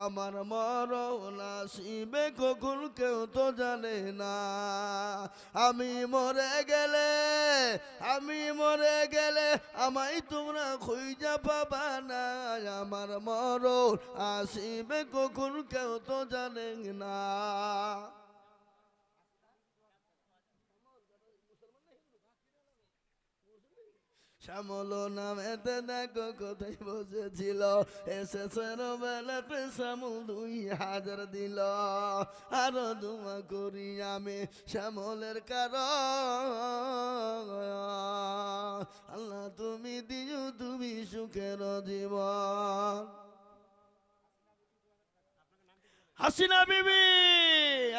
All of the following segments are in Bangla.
আমার মরণ আসিবে কখন কেউ তো জানে না। আমি মরে গেলে, আমি মরে গেলে আমায় তোমরা খুঁজা পাবা না। আমার মরণ আসিবে কখন কেউ তো জানে না। শ্যামল নামেতে দেখো কোথায় বসেছিল? এসেছেন বেলাতে শ্যামল দুই হাজার দিল। আরও দুমা করি আমি শ্যামলের কারণ। আল্লাহ তুমি দিও, তুমি সুখের জীবন। হাসিনা বিবি!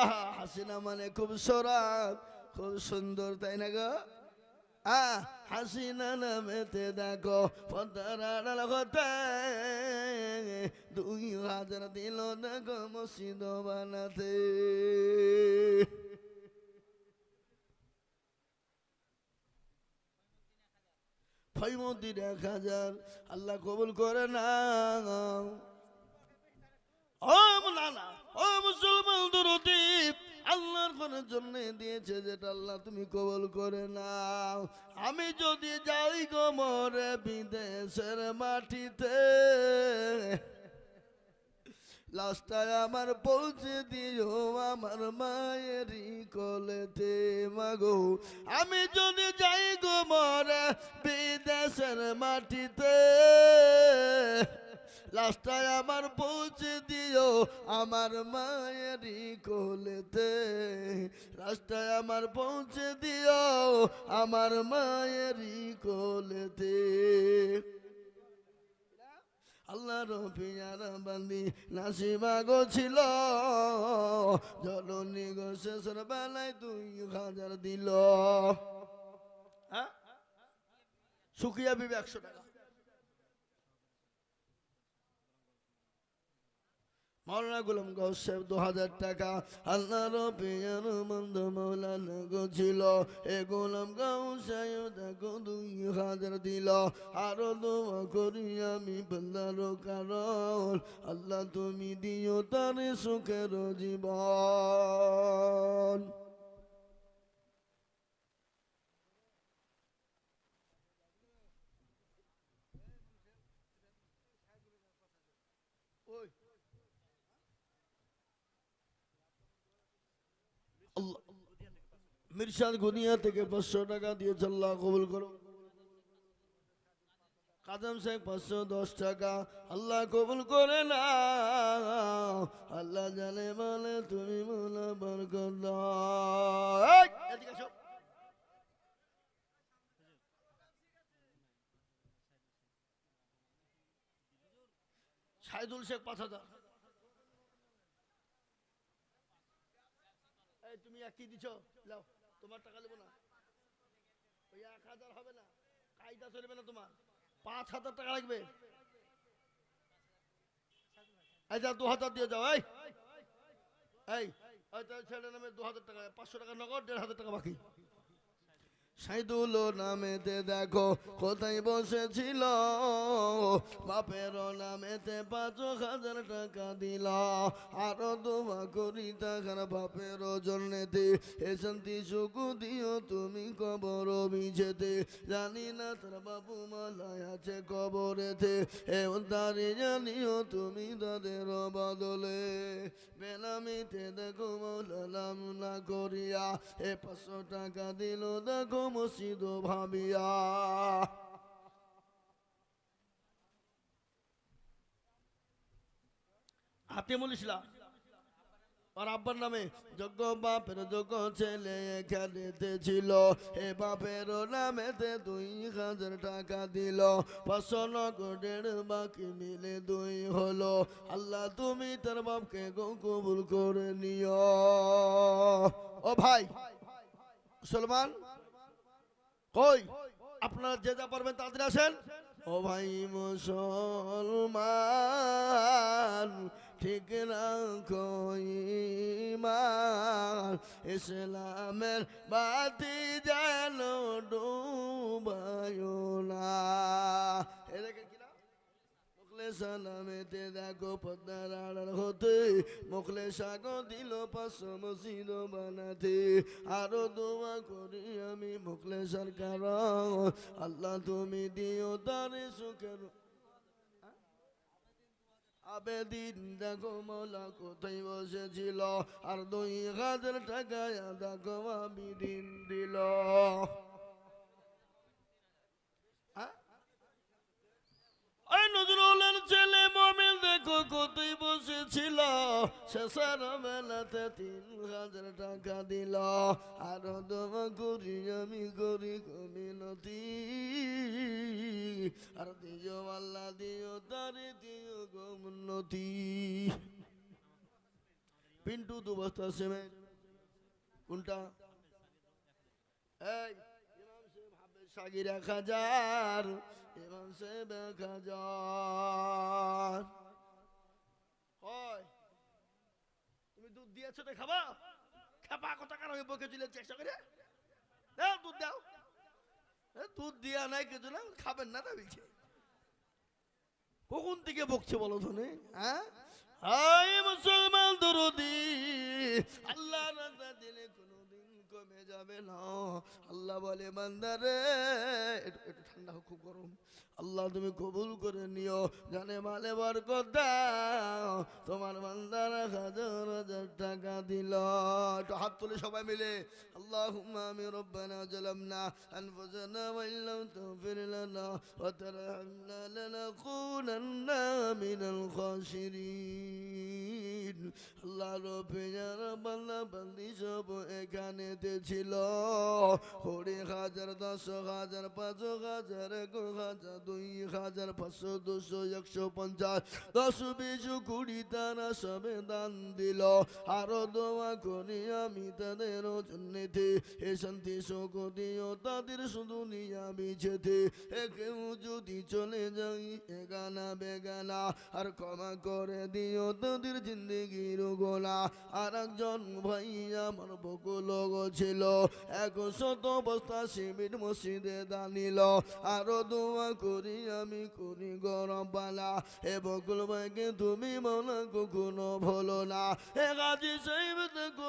আহা, হাসিনা মানে খুব সরাব খুব সুন্দর, তাই না গো? হাসিনা নামেতে দেখো, পদ্মার দুই হাজার দিল দেখো বানাতে। ফৈমতির এক হাজার, আল্লাহ কবুল করে না ও মুসলমান দুরুদি আল্লাহর কোনের জন্য দিয়েছে যেটা আল্লাহ তুমি কবল করে নাও। আমি যদি যাই গো মরে বিদেশের মাটিতে লাস্টায় আমার পৌঁছে দিও আমার মায়েরই কলেতে, মাগো। আমি যদি যাই গো মরে বিদেশের মাটিতে লাস্টায় আমার পৌঁছে দিও আমার মায়েরই কোলেতে। লাস্টায় আমার পৌঁছে দিও আমার মায়েরই কোলেতে। আল্লাহ রফিয়ার বান্দি নাসিমা গো ছিল। জননী গো বেলায় দুই হাজার দিল। হ্যাঁ? সুখিয়া বিবে একশো টাকা। মৌলানা গুলাম গৌসেব দু হাজার টাকা। আল্লাহ রবিয়ার মন্দ মৌলানা ছিল। এ গোলাম গৌসায় দেখো দুই হাজার দিল। আরও দোয়া করি আমি বল্লার কারণ, আল্লাহ তুমি দিও তার সুখের জীবন ওই আল্লাহ মিরশাদ গুনিয়া থেকে পাঁচশো টাকা দিয়েছে আল্লাহ কবুল করো। কাদম শেখ পাঁচশো দশ টাকা। আল্লাহ কবুল করে না আল্লাহ জানে বলে তুমি মোলা বরকত। সাইদুল তুমি এক কি দিছ? লাও তোমার টাকা নেব না। ওই এক হাজার হবে না। কায়দা চলবে না তোমার। পাঁচ হাজার টাকা লাগবে। আচ্ছা দু হাজার দিয়ে যাও, এই। এই ছেলে নামে দু হাজার টাকা, পাঁচশো টাকা নগদ, দেড় হাজার টাকা বাকি। সাইদুল নামেতে দেখো, কোথায় বসেছিল? বাপের নামেতে পাঁচ হাজার টাকা দিল। আরও দোয়া করি টাকার বাপের জন্যেতে। সুকু দিও তুমি কবর বিছেতে। জানি না তার বাবু মালায় আছে কবরেতে। এ উদ্ধারে জানিও তুমি তাদের বদলে। বেনামিতে দেখো মৌলাম না করিয়া। এ পাঁচশো টাকা দিল, দেখো মসজিদ ভাবিয়া। হাতিমুল ইসলাম। আব্বার নামে যোগ্য বাপের ছেলে এখানেতে ছিল। বাপের নামেতে দুই হাজার টাকা দিল। পাঁচশো বাকি মিলে দুই হলো। আল্লাহ, তুমি তার বাপকে কবুল করে নিও। ও ভাই, মুসলমান? কই? আপনারা যে যা পারবেন তাদের আসেন। ও ভাই মুসলমান, ঠিক না ইমান ইসলামের বাতি যেন ডুবায় না। সালামেতে দেখো পদ্মার আড়ার হতে। মুখলে সাগ দিল পাঁচশো মসজিদ বানাতে। আরও দোয়া করি আমি মুখলে সরকার। আল্লাহ তুমি দিও তারে সুখের আবেদিন দেখো মৌলা কোথায় বসেছিল। আর দুই হাজার টাকায় দেখো আবিদিন দিল আ? ওই নজরুলের ছেলে মমিন কোথায় বসেছিল শেষের বেলাতে তিন হাজার টাকা দিল। আর দমা করি আমি, করি কমিনতি আর দিও আল্লাহ, দিও তারে, দিও গমনতি পিন্টু, দু বস্তা সিমেন্ট। কোনটা? এই সাগির হাজার ইমাম সাহেব হাজার তুমি দুধ দিয়েছ তো খাবা? খাবা কথা কারও বকে দিলে চেষ্টা করে? দাও দুধ দাও। দুধ দিয়া নাই কিছু না, খাবেন না তা বলছে। কখন থেকে বকছে বলো ধনে হ্যাঁ? মুসলমান দরদি আল্লাহ দিলে যাবে না। আল্লাহ বলে বান্দারে একটু ঠান্ডা হোক, খুব গরম। আল্লাহ তুমি কবুল করে নিও। জানে মালে বরকত দাও। তোমার বান্দারা হাজার হাজার টাকা দিল। একটু হাত তুলে সবাই মিলে আল্লাহুম্মা সব ছিল কুড়ি হাজার দশ হাজার পাঁচ হাজার এক হাজার দুই হাজার পাঁচশো দুশো একশো পঞ্চাশ দশ বিশ কুড়ি তারা সবে দান দিল আরও দোয়া করি আমি তাদের জন্যেতে এ শান্তি শোক দিও তাদের শুধু নিয়া বিছেতে এ কেউ যদি চলে যাই এগানা বেগানা, আর ক্ষমা করে দিও তাদের জিন্দগির গোলা আর একজন ভাই আমার বকুল ছিল এক শত বস্তা শিবির মসজিদে দানিল। আরও দোয়া করি আমি করি গরম পালা এ বকুল ভাইকে তুমি মনে কখনো ভুলো না। এ গাজী সাহেব, দেখো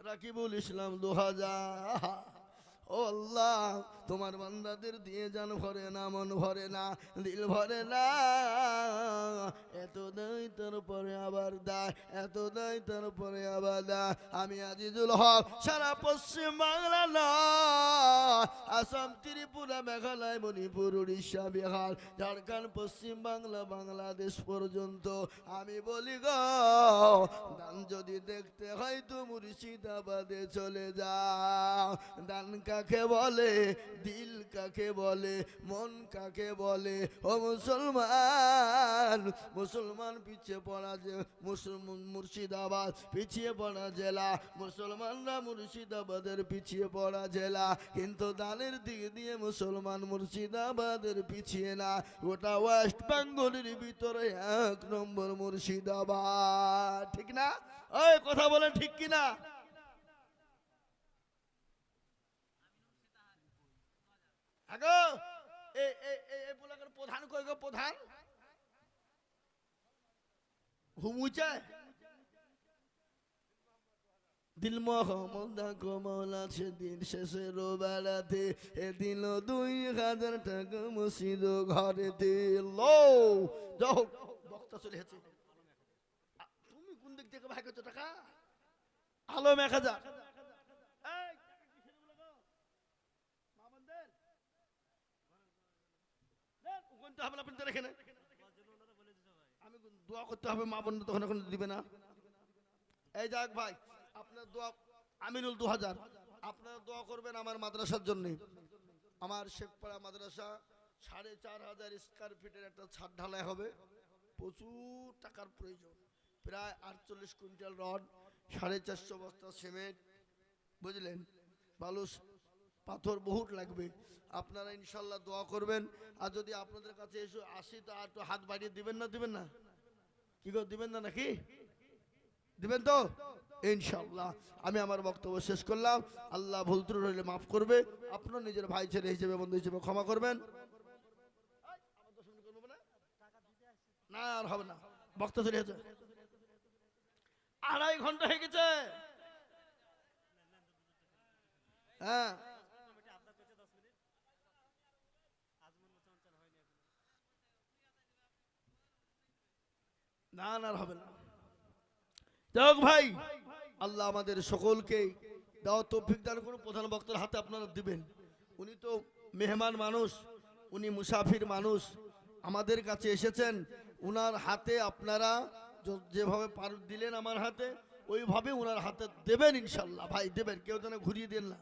রাকিবুল ইসলাম দু হাজার। ও আল্লাহ, তোমার বান্দাদের দিয়ে যান ভরে না, মন ভরে না, দিল ভরে না। এত দেয় তারপরে আবার দেয় এত দেয় তারপরে আবার দেয়। আমি আজিজুল হক, সারা পশ্চিম বাংলা না। আসাম, ত্রিপুরা, মেঘালয়, মণিপুর, উড়িষ্যা, বিহার, ঝাড়খণ্ড, পশ্চিম বাংলা, বাংলাদেশ পর্যন্ত। আমি বলি গো, দান যদি দেখতে হয় তো মুর্শিদাবাদে চলে যাও। দান কাকে বলে? দিল কাকে বলে? মন কাকে বলে? ও মুসলমান মুসলমান পিছিয়ে পড়া যে মুসলমান মুর্শিদাবাদ পিছিয়ে পড়া জেলা, মুসলমানরা মুর্শিদাবাদের পিছিয়ে পড়া জেলা, কিন্তু দানের দিক দিয়ে মুসলমান মুর্শিদাবাদের পিছিয়ে না। গোটা ওয়েস্ট বেঙ্গলের ভিতরে এক নম্বর মুর্শিদাবাদ, ঠিক না? ওই কথা বলেন ঠিক কিনা? আগো এই এই পোলাকের প্রধান, কই গো প্রধান? হুমুচে দিল মোহাম্মদ এ দিল দুই হাজার টাকা মসজিদ ঘরেতে। লো, যাও বক্তা তুমি কোন দিক করছ টাকা? আলো মেখা যা এই, টাকা কিসের এগুলো গো? মা বোনদের? দেন, হবে না, আপনি তো রেখে নেন। আমি দোয়া করতে হবে মা বোন তখন এখন দিবে না। এই যাক ভাই আপনার দোয়া আমিনুল দু হাজার। আপনারা দোয়া করবেন আমার মাদ্রাসার জন্য। আমার শেখপাড়া মাদ্রাসা সাড়ে চার হাজার স্কোয়ার ফিটের একটা ছাদ ঢালাই হবে। প্রচুর টাকার প্রয়োজন। প্রায় আটচল্লিশ কুইন্টাল রড সাড়ে চারশো বস্তা সিমেন্ট বুঝলেন? বালু পাথর বহুত লাগবে। আপনারা ইনশাল্লাহ দোয়া করবেন। আর যদি আপনাদের কাছে এসে আসি, তো আর হাত বাড়িয়ে দিবেন না দিবেন না? কি গো, দিবেন না নাকি? দিবেন তো? ইনশাল্লাহ। আমি আমার বক্তব্য শেষ করলাম। আল্লাহ ভুল ত্রুটি হলে মাফ করবে। আপনার নিজের ভাই ছেলে হিসেবে, বন্ধু হিসেবে ক্ষমা করবেন। না, আর হবে না। বক্তা চলে গেছে। আড়াই ঘণ্টা হয়ে গেছে। হ্যাঁ। না না হবে না। যাই ভাই, আল্লাহ আমাদের সকলকে দাও তৌফিক দান করুন। প্রধান বক্তার হাতে আপনারা দিবেন। উনি তো মেহমান মানুষ, উনি মুসাফির মানুষ, আমাদের কাছে এসেছেন। উনার হাতে আপনারা যেভাবে পার দিলেন আমার হাতে, ওইভাবে উনার হাতে দেবেন ইনশাল্লাহ। ভাই, দেবেন, কেউ যেন ঘুরিয়ে দেন না।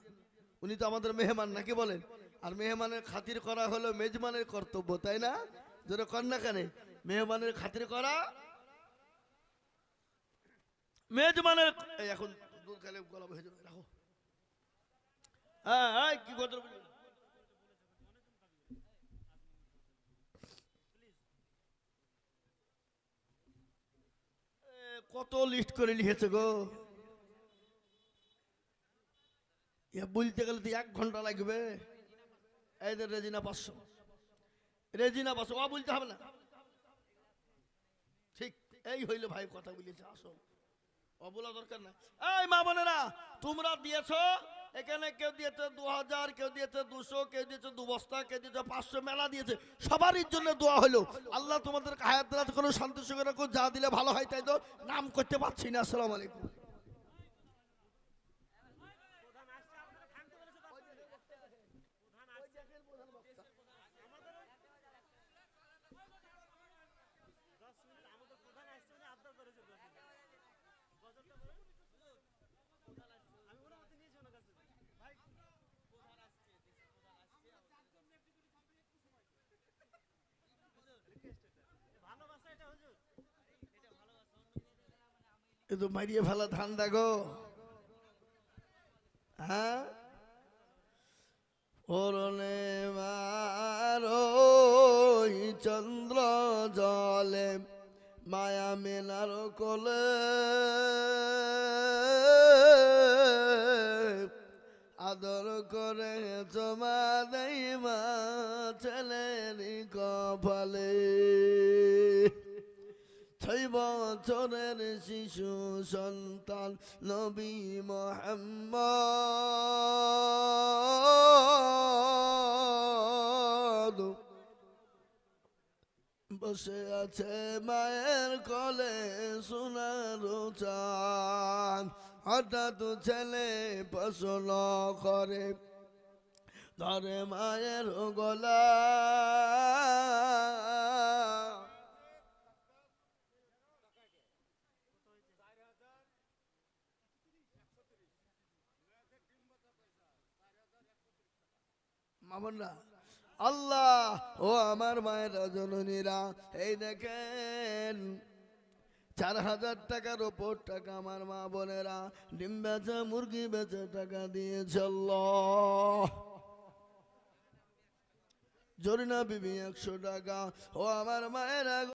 উনি তো আমাদের মেহমান, নাকি বলেন? আর মেহমানের খাতির করা হলো মেজমানের কর্তব্য, তাই না? যেন কন্যা কানে। মেহমানের খাতির করা মেজমানের এখন হ্যাঁ কত লিস্ট করে লিখেছে গো। বলতে গেলে তো এক ঘণ্টা লাগবে। এই যে রেজিনা পাঁচশো রেজিনা পাঁচশো ও বলতে হবে না। ঠিক, এই হইল ভাই কথা বলেছে, আসল। অবলা দরকার না। এই মা বোনেরা, তোমরা দিয়েছ, এখানে কেউ দিয়েছে দু হাজার কেউ দিয়েছে দুশো, কেউ দিয়েছে দু বস্তা কেউ দিয়েছে পাঁচশো, মেলা দিয়েছে। সবারই জন্য দোয়া হলো। আল্লাহ তোমাদের হায়াত কোনো শান্তি সুখে রাখো যা দিলে ভালো হয় তাই তো। নাম করতে পারছি না, আসসালামু আলাইকুম। এ তো মারিয়ে ফেলা ধান্দা গো। হ্যাঁ? ওরনে মারো চন্দ্র জলে, মায়া মেনার কোলে। আদর করে জমা দেই বছরের শিশু সন্তান নবী মোহাম্মদ। বসে আছে মায়ের কলে সোনার চান হঠাৎ ছেলে পছন্দ করে, ধরে মায়ের গলা। মামনরা আল্লাহ, ও আমার মায়ের জননীরা, এই দেখেন, চার হাজার টাকার ওপর টাকা আমার মা বোনেরা, ডিম বেচে, মুরগি বেচে টাকা দিয়ে চলল জরিনা বিবি একশো টাকা, ও আমার মায়েরা